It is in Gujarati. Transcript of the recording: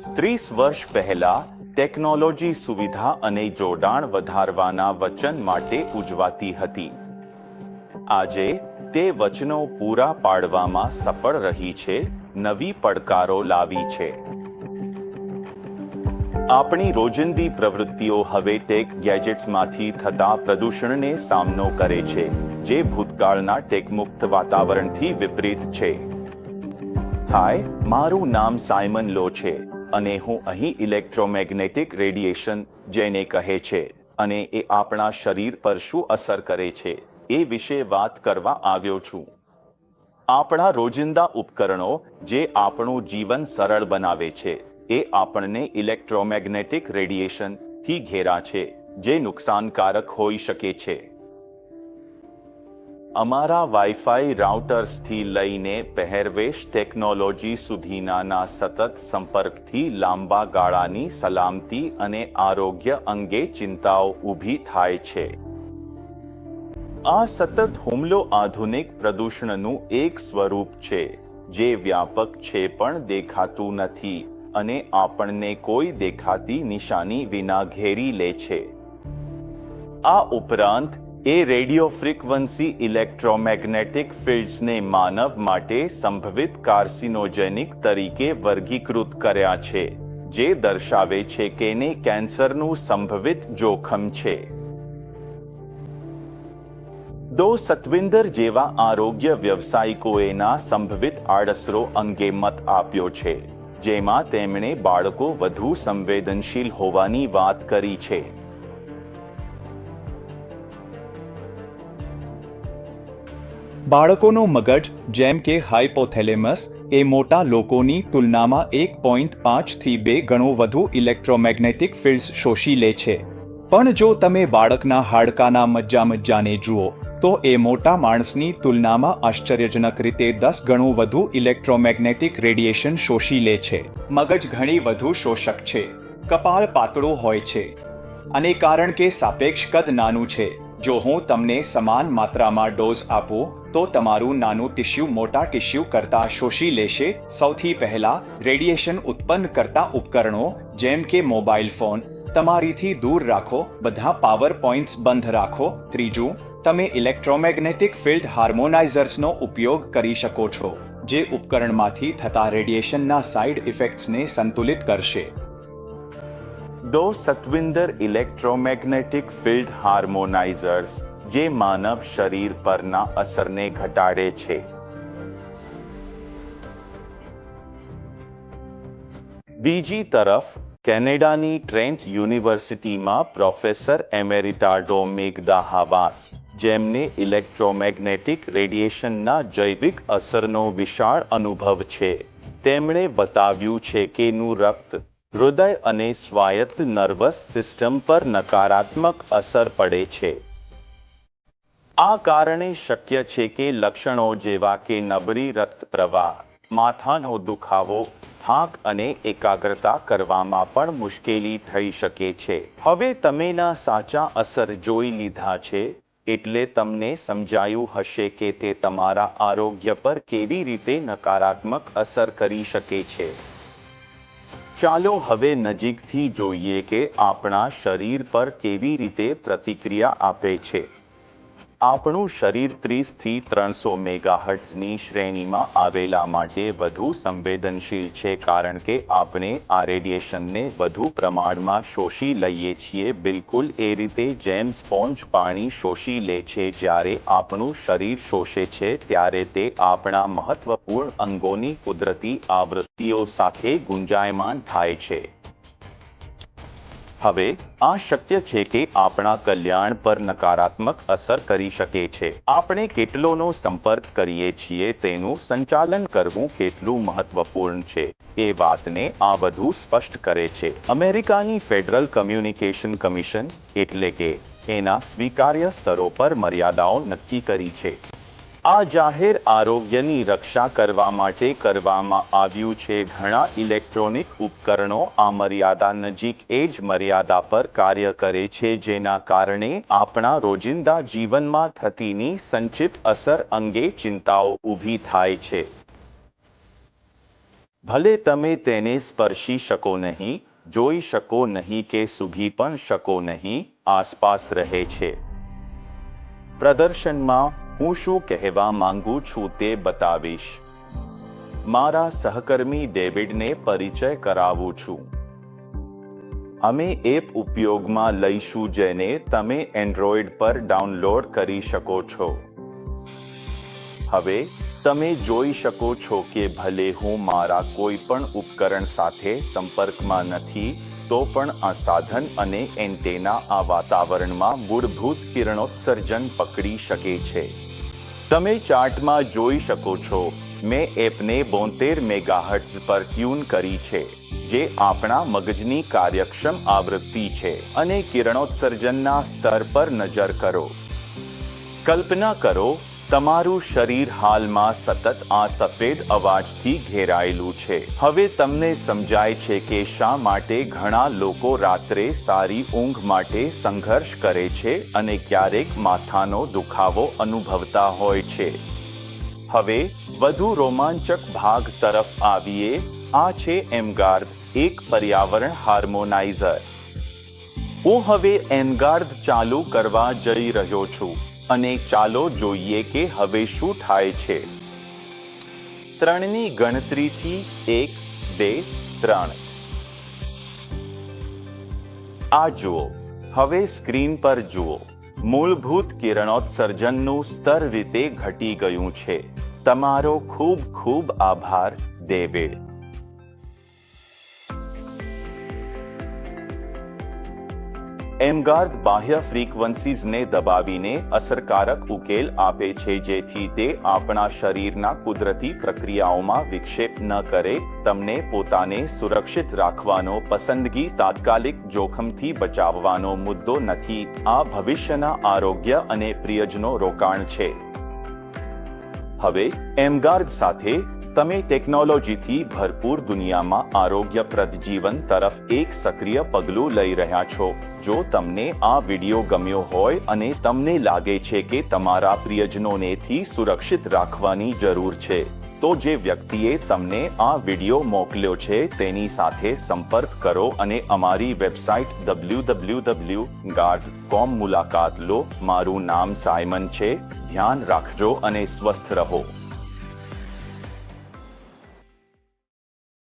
ત્રીસ વર્ષ પહેલા ટેકનોલોજી સુવિધા અને જોડાણ વધારવાના વચન માટે ઉજવાતી હતી. આજે તે વચનો પૂરા પાડવામાં સફળ રહી છે, નવી પડકારો લાવી છે. આપણી રોજિંદી પ્રવૃત્તિઓ હવે ટેક ગેજેટ્સમાંથી થતા પ્રદૂષણને સામનો કરે છે, જે ભૂતકાળના ટેકમુક્ત વાતાવરણથી વિપરીત છે. હાય, મારું નામ સાયમન લો છે. અને હું અહીં ઇલેક્ટ્રોમેગ્નેટિક રેડિયેશન જેને કહે છે અને એ આપણા શરીર પર શું અસર કરે છે એ વિશે વાત કરવા આવ્યો છું. આપણા રોજિંદા ઉપકરણો જે આપણું જીવન સરળ બનાવે છે, એ આપણને ઇલેક્ટ્રોમેગ્નેટિક રેડિયેશનથી ઘેરા છે, જે નુકસાનકારક હોઈ શકે છે. અમારા વાઈફાઈ રાઉટર્સથી લઈને પહેરવેશ ટેકનોલોજી સુધીનાના સતત સંપર્કથી લાંબા ગાળાની સલામતી અને આરોગ્ય અંગે ચિંતાઓ ઊભી થાય છે. આ સતત હુમલો આધુનિક પ્રદૂષણનું એક સ્વરૂપ છે, જે વ્યાપક છે પણ દેખાતું નથી અને આપણને કોઈ દેખાતી નિશાની વિના ઘેરી લે છે. આ ઉપરાંત એ રેડિયો ફ્રીક્વન્સી ઇલેક્ટ્રોમેગ્નેટિક ફિલ્ડ્સને માનવ માટે સંભવિત કાર્સિનોજેનિક તરીકે વર્ગીકૃત કર્યા છે, જે દર્શાવે છે કે ને કેન્સરનું સંભવિત જોખમ છે. દો સતવિંદર જેવા આરોગ્ય વ્યવસાયિકોએના સંભવિત આડઅસરો અંગે મત આપ્યો છે, જેમાં તેમણે બાળકો વધુ સંવેદનશીલ હોવાની વાત કરી છે. બાળકોનું મગજ, જેમ કે હાઇપોથેલેમસ એ મોટા લોકોની તુલનામાં એક પોઈન્ટ પાંચથી બે ગણો વધુ ઇલેક્ટ્રોમેગ્નેટિક ફિલ્ડ્સ શોષી લે છે. પણ જો તમે બાળકના હાડકાના મજ્જા મજ્જાને જુઓ, તો એ મોટા માણસની તુલનામાં આશ્ચર્યજનક રીતે દસ ગણું વધુ ઇલેક્ટ્રોમેગ્નેટિક રેડિયેશન શોષી લે છે. મગજ ઘણી વધુ શોષક છે. કપાળ પાતળું હોય છે. અને કારણ કે સાપેક્ષ કદ નાનું છે, જો હું તમને સમાન માત્રામાં ડોઝ આપું તો તમારું નાનું ટિશ્યુ, મોટા ટિશ્યુ કરતા શોષી લેશે. સૌથી પહેલા રેડિયેશન ઉત્પન્ન કરતા ઉપકરણો, જેમ કે મોબાઈલ ફોન, તમારીથી દૂર રાખો. બધા પાવર પોઈન્ટ્સ બંધ રાખો. ત્રીજું, તમે ઇલેક્ટ્રોમેગ્નેટિક ફિલ્ડ હાર્મોનાઇઝર્સનો ઉપયોગ કરી શકો છો, જે ઉપકરણમાંથી થતા રેડિયેશનના સાઇડ ઇફેક્ટ્સને સંતુલિત કરશે. દો સતવિંદર ઇલેક્ટ્રોમેગ્નેટિક ફિલ્ડ હાર્મોનાઇઝર્સ. જે માનવ શરીર પરના અસરને ઘટાડે છે. બીજી તરફ, કેનેડાની ટ્રેન્ટ યુનિવર્સિટીમાં પ્રોફેસર એમેરિટા ડોમિક દાહાવાસ જેમને ઇલેક્ટ્રોમેગ્નેટિક રેડિયેશનના જૈવિક અસરનો વિશાળ અનુભવ છે. તેમણે બતાવ્યું છે કે નું રક્ત હૃદય અને સ્વાયત્ત નર્વસ સિસ્ટમ પર નકારાત્મક અસર પડે છે. આ કારણે શક્ય છે કે લક્ષણો જેવા કે નબળી રક્ત પ્રવાહ માથાનો દુખાવો, થાક અને એકાગ્રતા કરવામાં પણ મુશ્કેલી થઈ શકે છે. હવે તમેના સાચા અસર જોઈ લીધા છે એટલે તમને સમજાયું હશે કે તે તમારા આરોગ્ય પર કેવી રીતે નકારાત્મક અસર કરી શકે છે. ચાલો હવે નજીકથી જોઈએ કે આપણા શરીર પર કેવી રીતે પ્રતિક્રિયા આપે છે. આપણું શરીર ત્રીસથી ત્રણસો મેગાહર્ટ્ઝની શ્રેણીમાં આવેલા માટે વધુ સંવેદનશીલ છે કારણ કે આપણે આ રેડિયેશનને વધુ પ્રમાણમાં શોષી લઈએ છીએ. બિલકુલ એ રીતે જેમ સ્પોન્જ પાણી શોષી લે છે જ્યારે આપણું શરીર શોષે છે ત્યારે તે આપણા મહત્વપૂર્ણ અંગોની કુદરતી આવૃત્તિઓ સાથે ગુંજાયમાન થાય છે. હવે આ શક્ય છે કે આપણા કલ્યાણ પર નકારાત્મક અસર કરી શકે છે. આપણે કેટલોનો સંપર્ક કરીએ છીએ તેનું સંચાલન કરવું કેટલું મહત્વપૂર્ણ છે. એ વાતને આ વધુ સ્પષ્ટ કરે છે. અમેરિકાની ફેડરલ કમ્યુનિકેશન કમિશન એટલે કે એના સ્વીકાર્ય સ્તરો પર મર્યાદાઓ નક્કી કરી છે. આ જાહેર આરોગ્યની રક્ષા કરવા માટે કરવામાં આવ્યું છે ઘણા ઇલેક્ટ્રોનિક ઉપકરણો. આ મર્યાદા નજીક એ જ મર્યાદા પર કાર્ય કરે છે, જેના કારણે આપણા રોજિંદા જીવનમાં થતીની સંચિત અસર અંગે ચિંતાઓ ઊભી થાય છે. ભલે તમે તેને સ્પર્શી શકો નહીં, જોઈ શકો નહીં કે સૂઘી પણ શકો નહીં, આસપાસ રહે છે. પ્રદર્શનમાં હું શું કહેવા માંગુ છું તે બતાવીશ. મારા સહકર્મી ડેવિડને પરિચય કરાવું છું. અમે એપ ઉપયોગમાં લઈશું જેને તમે એન્ડ્રોઈડ પર ડાઉનલોડ કરી શકો છો. હવે, તમે જોઈ શકો છો કે ભલે હું મારા કોઈ પણ ઉપકરણ સાથે સંપર્કમાં નથી, તો પણ આ સાધન અને એન્ટેના આ વાતાવરણમાં મૂળભૂત કિરણોત્સર્જન પકડી શકે છે. તમે ચાર્ટમાં જોઈ શકો છો. મેં એપને બોતેર મેગાહર્ટ્ઝ પર ટ્યુન કરી છે, જે આપણા મગજની કાર્યક્ષમ આવૃત્તિ છે અને કિરણોત્સર્જનના સ્તર પર નજર કરો. કલ્પના કરો તમારું શરીર હાલમાં સતત આ સફેદ અવાજથી ઘેરાયેલું છે. હવે તમને સમજાય છે કે શા માટે ઘણા લોકો રાત્રે સારી ઊંઘ માટે સંઘર્ષ કરે છે અને ક્યારેક માથાનો દુખાવો અનુભવતા હોય છે. હવે, વધુ રોમાંચક ભાગ તરફ આવીએ. આ છે એમગાર્ડ એક પર્યાવરણ હાર્મોનાઇઝર. હું હવે એનગાર્ડ ચાલુ કરવા જઈ રહ્યો છું. અને ચાલો જોઈએ કે હવે શું થાય છે. ત્રણની ગણતરીથી એક, બે, ત્રણ. આ જુઓ, હવે સ્ક્રીન પર જુઓ. મૂળભૂત કિરણોત્સર્જનનું સ્તર રીતે ઘટી ગયું છે. તમારો ખૂબ ખૂબ આભાર, ડેવિડ. એમગાર્ડ બાહ્ય ફ્રીક્વન્સીઝને દબાવીને અસરકારક ઉકેલ આપે છે જેથી તે આપણા શરીરના કુદરતી પ્રક્રિયાઓમાં વિક્ષેપ ન કરે, તમને પોતાને સુરક્ષિત રાખવાનો પસંદગી તાત્કાલિક જોખમથી બચાવવાનો મુદ્દો નથી. આ ભવિષ્યના આરોગ્ય અને પ્રિયજનો રોકાણ છે. હવે એમગાર્ડ સાથે તમે ટેકનોલોજીથી ભરપૂર દુનિયામાં આરોગ્યપ્રદ જીવન તરફ એક સક્રિય પગલું લઈ રહ્યા છો. જો તમને આ વિડિયો ગમ્યો હોય અને તમને લાગે છે કે તમારા પ્રિયજનોનેથી સુરક્ષિત રાખવાની જરૂર છે, તો જે વ્યક્તિએ તમને આ વિડિયો મોકલ્યો છે તેની સાથે સંપર્ક કરો અને અમારી website W W W guard com મુલાકાત લો. મારું નામ સાયમન છે. ધ્યાન રાખજો અને સ્વસ્થ રહો.